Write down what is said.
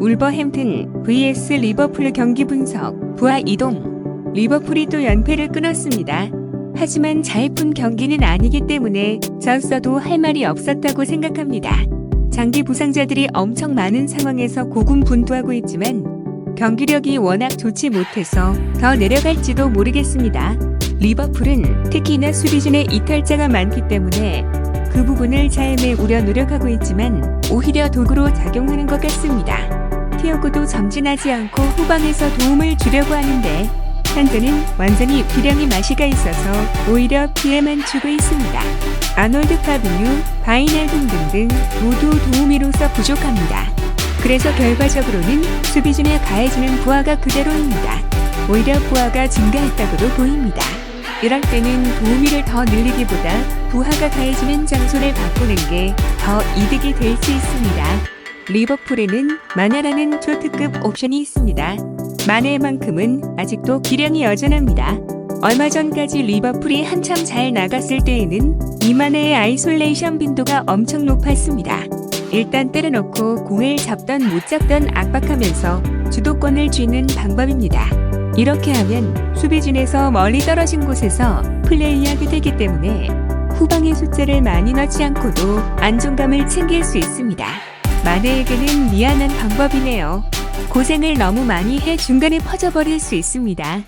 울버햄튼 vs 리버풀 경기 분석 부하 이동 리버풀이 또 연패를 끊었습니다. 하지만 잘 푼 경기는 아니기 때문에 졌어도 할 말이 없었다고 생각합니다. 장기 부상자들이 엄청 많은 상황에서 고군분투하고 있지만 경기력이 워낙 좋지 못해서 더 내려갈지도 모르겠습니다. 리버풀은 특히나 수비진에 이탈자가 많기 때문에 그 부분을 자해내우려 노력하고 있지만 오히려 도구로 작용하는 것 같습니다. 티어고도 점진하지 않고 후방에서 도움을 주려고 하는데 현재는 완전히 기량이 맛이가 있어서 오히려 피해만 주고 있습니다. 아놀드 파비뉴, 바이날든 등등 모두 도우미로서 부족합니다. 그래서 결과적으로는 수비진에 가해지는 부하가 그대로입니다. 오히려 부하가 증가했다고도 보입니다. 이럴 때는 도우미를 더 늘리기보다 부하가 가해지는 장소를 바꾸는 게 더 이득이 될 수 있습니다. 리버풀에는 마냐라는 초특급 옵션이 있습니다. 마네만큼은 아직도 기량이 여전합니다. 얼마 전까지 리버풀이 한참 잘 나갔을 때에는 이만해의 아이솔레이션 빈도가 엄청 높았습니다. 일단 때려놓고 공을 잡던 못 잡던 압박하면서 주도권을 쥐는 방법입니다. 이렇게 하면 수비진에서 멀리 떨어진 곳에서 플레이하게 되기 때문에 후방의 숫자를 많이 넣지 않고도 안정감을 챙길 수 있습니다. 마네에게는 미안한 방법이네요. 고생을 너무 많이 해 중간에 퍼져버릴 수 있습니다.